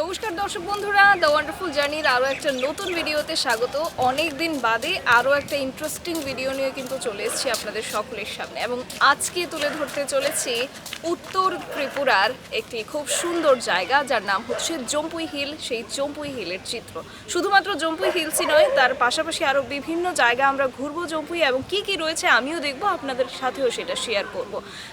নমস্কার দর্শক বন্ধুরা দ্য ওয়ান্ডারফুল জার্নির আরও একটা নতুন ভিডিওতে স্বাগত। অনেক দিন বাদে আরও একটা ইন্টারেস্টিং ভিডিও নিয়ে কিন্তু চলে এসেছি আপনাদের সকলের সামনে। এবং আজকে তুলে ধরতে চলেছি উত্তর ত্রিপুরার একটি খুব সুন্দর জায়গা, যার নাম হচ্ছে জম্পুই হিল। সেই জম্পুই হিলের চিত্র। শুধুমাত্র জম্পুই হিলসই নয়, তার পাশাপাশি আরও বিভিন্ন জায়গা আমরা ঘুরবো জম্পুই এবং কি কি রয়েছে আমিও দেখব, আপনাদের সাথেও সেটা শেয়ার করব।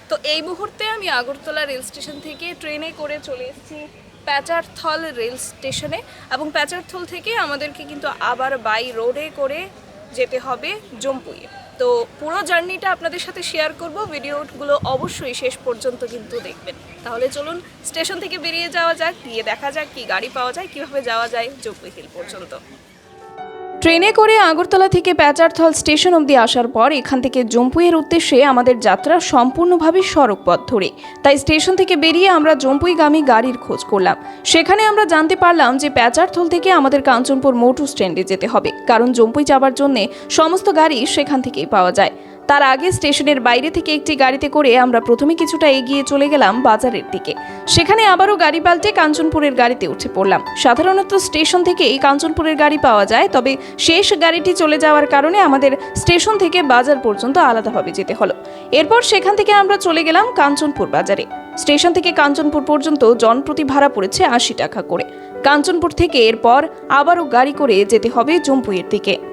তো এই মুহূর্তে আমি আগরতলা রেল স্টেশন থেকে ট্রেনে করে চলে এসেছি। প্যাচারথল রেল স্টেশনে এবং প্যাচারথল থেকে আমাদেরকে কিন্তু আবার বাই রোডে করে যেতে হবে জম্পুইয়ে। তো পুরো জার্নিটা আপনাদের সাথে শেয়ার করব, ভিডিওগুলো অবশ্যই শেষ পর্যন্ত কিন্তু দেখবেন। তাহলে চলুন স্টেশন থেকে বেরিয়ে যাওয়া যাক, গিয়ে দেখা যাক কি গাড়ি পাওয়া যায়, কীভাবে যাওয়া যায় জম্পুই হিল পর্যন্ত। ট্রেনে করে আগরতলা থেকে প্যাচারথল স্টেশন অবধি আসার পর এখান থেকে জম্পুইয়ের উদ্দেশ্যে আমাদের যাত্রা সম্পূর্ণভাবে সড়ক পথ ধরে। তাই স্টেশন থেকে বেরিয়ে আমরা জম্পুইগামী গাড়ির খোঁজ করলাম। সেখানে আমরা জানতে পারলাম যে প্যাচারথল থেকে আমাদের কাঞ্চনপুর মোটর স্ট্যান্ডে যেতে হবে, কারণ জম্পুই যাবার জন্যে সমস্ত গাড়ি সেখান থেকেই পাওয়া যায়। তার আগে স্টেশনের বাইরে থেকে একটি গাড়িতে করে আমরা প্রথমে কিছুটা এগিয়ে চলে গেলাম বাজারের দিকে। সেখানে আবারও গাড়ি পাল্টে কাঞ্চনপুরের গাড়িতে উঠে পড়লাম। সাধারণত স্টেশন থেকেই কাঞ্চনপুরের গাড়ি পাওয়া যায়, তবে শেষ গাড়িটি চলে যাওয়ার কারণে আমাদের স্টেশন থেকে বাজার পর্যন্ত আলাদাভাবে যেতে হলো। এরপর সেখান থেকে আমরা চলে গেলাম কাঞ্চনপুর বাজারে। স্টেশন থেকে কাঞ্চনপুর পর্যন্ত জনপ্রতি ভাড়া পড়েছে আশি টাকা করে। কাঞ্চনপুর থেকে এরপর আবারও গাড়ি করে যেতে হবে জম্পুইয়ের দিকে।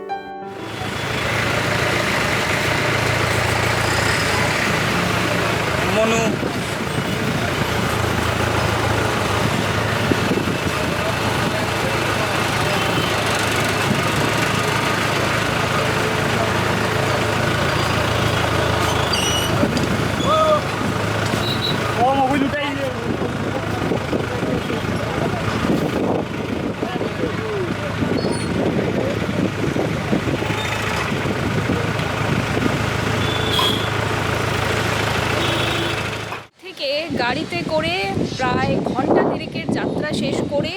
থেকে গাড়িতে করে প্রায় ঘণ্টা তিরিকের যাত্রা শেষ করে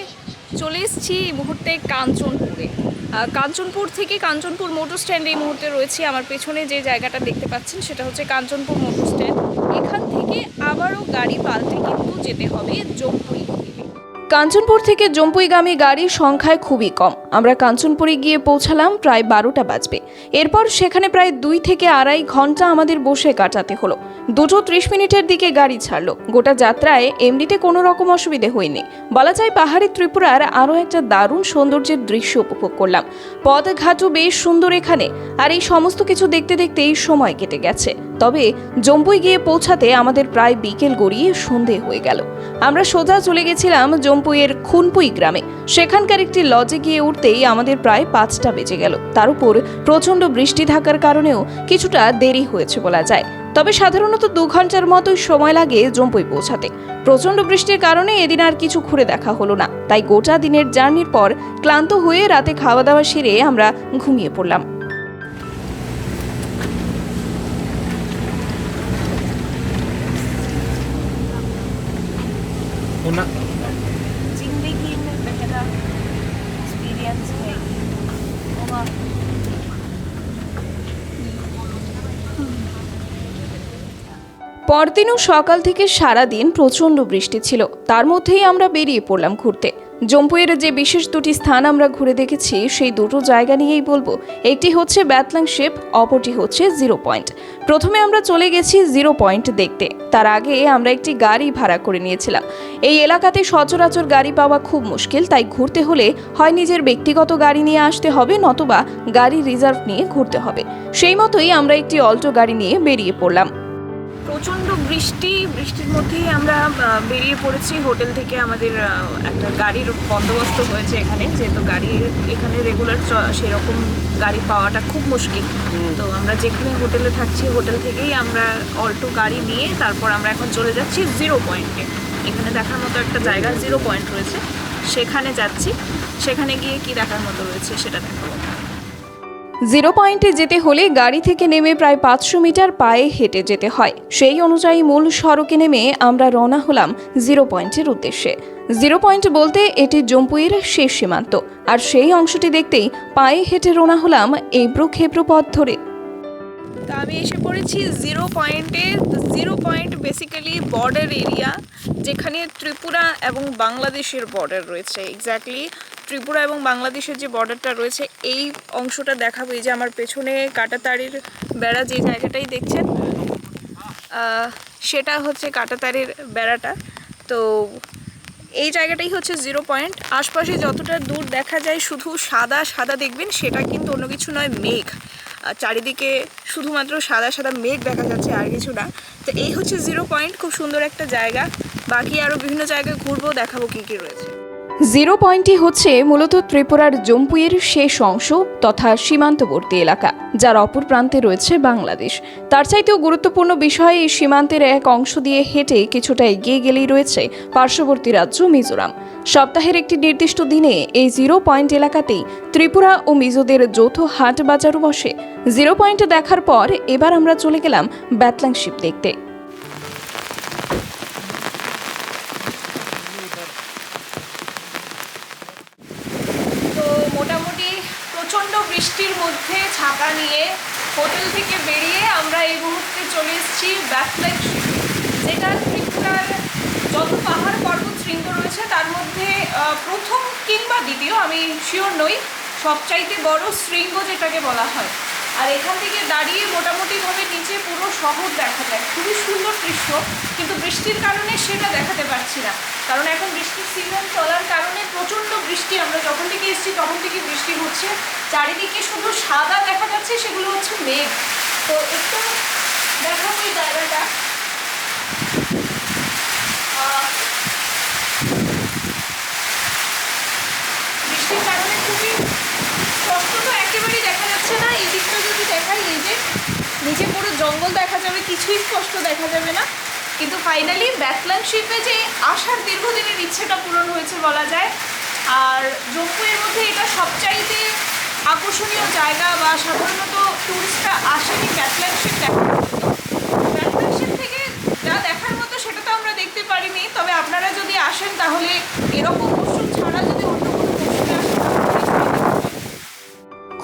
চলে এসেছি এই মুহূর্তে কাঞ্চনপুরে। কাঞ্চনপুর থেকে কাঞ্চনপুর মোটর স্ট্যান্ড এই মুহূর্তে রয়েছে। আমার পেছনে যে জায়গাটা দেখতে পাচ্ছেন সেটা হচ্ছে কাঞ্চনপুর মোটর স্ট্যান্ড। এখান থেকে আবারও গাড়ি পাল্টে কিন্তু যেতে হবে জম্পুই কাঞ্চনপুর থেকে জম্পুইগামী গাড়ির সংখ্যায় খুবই কম। আমরা কাঞ্চনপুরে গিয়ে পৌঁছালাম, প্রায় বারোটা বাজবে। এরপর সেখানে প্রায় দুই থেকে আড়াই ঘণ্টা আমাদের বসে কাটাতে হলো। দুটো ত্রিশ মিনিটের দিকে গাড়ি ছাড়লো। গোটা যাত্রায় এমনিতে কোনো রকম অসুবিধে হয়নি। বলা যায় পাহাড়ি ত্রিপুরার আরও একটা দারুণ সৌন্দর্যের দৃশ্য উপভোগ করলাম। পথঘাটও বেশ সুন্দর এখানে, আর এই সমস্ত কিছু দেখতে দেখতেই সময় কেটে গেছে। তবে জম্পুই গিয়ে পৌঁছাতে আমাদের প্রায় বিকেল গড়িয়ে সন্ধে হয়ে গেল। আমরা সোজা চলে গেছিলাম জম্পুইয়ের খুনপুই গ্রামে। সেখানকার একটি লজে গিয়ে উঠতেই আমাদের প্রায় পাঁচটা বেজে গেল। তার উপর প্রচণ্ড বৃষ্টি থাকার কারণেও কিছুটা দেরি হয়েছে বলা যায়। তবে সাধারণত দু ঘণ্টার মতোই সময় লাগে জম্পুই পৌঁছাতে। প্রচণ্ড বৃষ্টির কারণে এদিন আর কিছু ঘুরে দেখা হলো না। তাই গোটা দিনের জার্নির পর ক্লান্ত হয়ে রাতে খাওয়া দাওয়া সেরে আমরা ঘুমিয়ে পড়লাম। una পরদিনও সকাল থেকে সারা দিন প্রচণ্ড বৃষ্টি ছিল। তার মধ্যেই আমরা বেরিয়ে পড়লাম ঘুরতে। জম্পুয়ের যে বিশেষ দুটি স্থান আমরা ঘুরে দেখেছি, সেই দুটো জায়গা নিয়েই বলব। একটি হচ্ছে ব্যাতলাং শেপ অপরটি হচ্ছে জিরো পয়েন্ট। প্রথমে আমরা চলে গেছি জিরো পয়েন্ট দেখতে। তার আগে আমরা একটি গাড়ি ভাড়া করে নিয়েছিলাম। এই এলাকাতে সচরাচর গাড়ি পাওয়া খুব মুশকিল, তাই ঘুরতে হলে হয় নিজের ব্যক্তিগত গাড়ি নিয়ে আসতে হবে, নতুবা গাড়ি রিজার্ভ নিয়ে ঘুরতে হবে। সেই মতোই আমরা একটি অল্টো গাড়ি নিয়ে বেরিয়ে পড়লাম। প্রচণ্ড বৃষ্টি বৃষ্টির মধ্যেই আমরা বেরিয়ে পড়েছি। হোটেল থেকে আমাদের একটা গাড়ির বন্দোবস্ত হয়েছে এখানে। যেহেতু গাড়ি এখানে রেগুলার সেরকম গাড়ি পাওয়াটা খুব মুশকিল। তো আমরা যেখানে হোটেলে থাকছি হোটেল থেকেই আমরা অল্টো গাড়ি নিয়ে তারপর আমরা এখন চলে যাচ্ছি জিরো পয়েন্টে এখানে দেখার মতো একটা জায়গা জিরো পয়েন্ট রয়েছে। সেখানে যাচ্ছি। সেখানে গিয়ে কি দেখার মতো রয়েছে সেটা দেখাবো। জিরো পয়েন্টে যেতে হলে গাড়ি থেকে নেমে প্রায় পাঁচশো মিটার পায়ে হেঁটে যেতে হয়। সেই অনুযায়ী মূল সড়কে নেমে আমরা রওনা হলাম জিরো পয়েন্টের উদ্দেশ্যে। জিরো পয়েন্ট বলতে এটি জম্পুইয়ের শেষ সীমান্ত। আর সেই অংশটি দেখতেই পায়ে হেঁটে রওনা হলাম এবড়ো খেবড়ো পথ ধরে। তা আমি এসে পড়েছি জিরো পয়েন্টে। Zero point basically border area যেখানে ত্রিপুরা এবং বাংলাদেশের বর্ডার রয়েছে। এক্স্যাক্টলি ত্রিপুরা এবং বাংলাদেশের যে বর্ডারটা রয়েছে, এই অংশটা দেখাবো। এই যে আমার পেছনে কাটাতাড়ির বেড়া যে জায়গাটাই দেখছেন সেটা হচ্ছে কাটাতারের বেড়াটা। তো এই জায়গাটাই হচ্ছে জিরো পয়েন্ট। আশপাশে যতটা দূর দেখা যায়, শুধু সাদা সাদা দেখবেন, সেটা কিন্তু অন্য কিছু নয়, মেঘ। চারিদিকে শুধুমাত্র সাদা সাদা মেঘ দেখা যাচ্ছে, আর কিছু না। তো এই হচ্ছে জিরো পয়েন্ট, খুব সুন্দর একটা জায়গা। বাকি আরও বিভিন্ন জায়গায় ঘুরবো, দেখাবো কী কী রয়েছে। জিরো পয়েন্টটি হচ্ছে মূলত ত্রিপুরার জম্পুইয়ের শেষ অংশ তথা সীমান্তবর্তী এলাকা, যার অপর প্রান্তে রয়েছে বাংলাদেশ। তার চাইতেও গুরুত্বপূর্ণ বিষয়, এই সীমান্তের এক অংশ দিয়ে হেঁটে কিছুটা এগিয়ে গেলেই রয়েছে পার্শ্ববর্তী রাজ্য মিজোরাম। সপ্তাহের একটি নির্দিষ্ট দিনে এই জিরো পয়েন্ট এলাকাতেই ত্রিপুরা ও মিজোদের যৌথ হাট বাজারও বসে। জিরো পয়েন্ট দেখার পর এবার আমরা চলে গেলাম ব্যাতলাং শিপ দেখতে তো মোটামুটি প্রচণ্ড মধ্যে ছাতা নিয়ে হোটেল থেকে বেরিয়ে আমরা এই মুহূর্তে চলে এসেছি ব্যাকলাইট যেটা ত্রিপুরার যত পাহাড়, পর্বত শৃঙ্গ রয়েছে, তার মধ্যে প্রথম কিংবা দ্বিতীয়, আমি শিওর নই, সবচাইতে বড় শৃঙ্গ যেটাকে বলা হয়। আর এখান থেকে দাঁড়িয়ে মোটামুটিভাবে নিচে পুরো শহর দেখা যায়। খুবই সুন্দর দৃশ্য, কিন্তু বৃষ্টির কারণে সেটা দেখাতে পারছি না। কারণ এখন বৃষ্টির সিজন চলার কারণে প্রচণ্ড বৃষ্টি। আমরা যখন থেকে এসেছি তখন থেকে বৃষ্টি হচ্ছে। চারিদিকে শুধু সাদা দেখা যাচ্ছে, সেগুলো হচ্ছে মেঘ। তো একটু দেখাবো এই জায়গাটা আহ, বৃষ্টির কারণে খুবই স্পষ্ট তো একেবারেই দেখা যাচ্ছে না এই দিকটা যদি দেখাই এই যে নিচে পুরো জঙ্গল দেখা যাবে, কিছুই স্পষ্ট দেখা যাবে না। কিন্তু ফাইনালি ব্যাকল্যাং শিপে যে আসার দীর্ঘদিনের ইচ্ছেটা পূরণ হয়েছে বলা যায়। আর জম্মুয়ের মধ্যে এটা সবচাইতে আকর্ষণীয় জায়গা বা সাধারণত টুরিস্টরা আসেনি ব্যাকল্যাং শিপ দেখার শিপ থেকে দেখার মতো সেটা তো আমরা দেখতে পারিনি। তবে আপনারা যদি আসেন তাহলে এরকম মরশুম ছাড়া যদি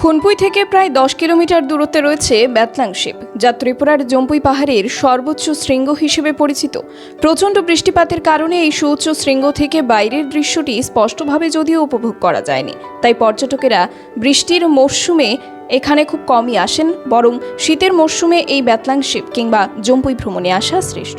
খুনপুই থেকে প্রায় দশ কিলোমিটার দূরত্বে রয়েছে ব্যাতলাং শিপ যা ত্রিপুরার জম্পুই পাহাড়ের সর্বোচ্চ শৃঙ্গ হিসেবে পরিচিত। প্রচণ্ড বৃষ্টিপাতের কারণে এই সুউচ্চ শৃঙ্গ থেকে বাইরের দৃশ্যটি স্পষ্টভাবে যদিও উপভোগ করা যায়নি। তাই পর্যটকেরা বৃষ্টির মরশুমে এখানে খুব কমই আসেন, বরং শীতের মরশুমে এই ব্যাতলাং শিপ কিংবা জম্পুই ভ্রমণে আসা শ্রেষ্ঠ।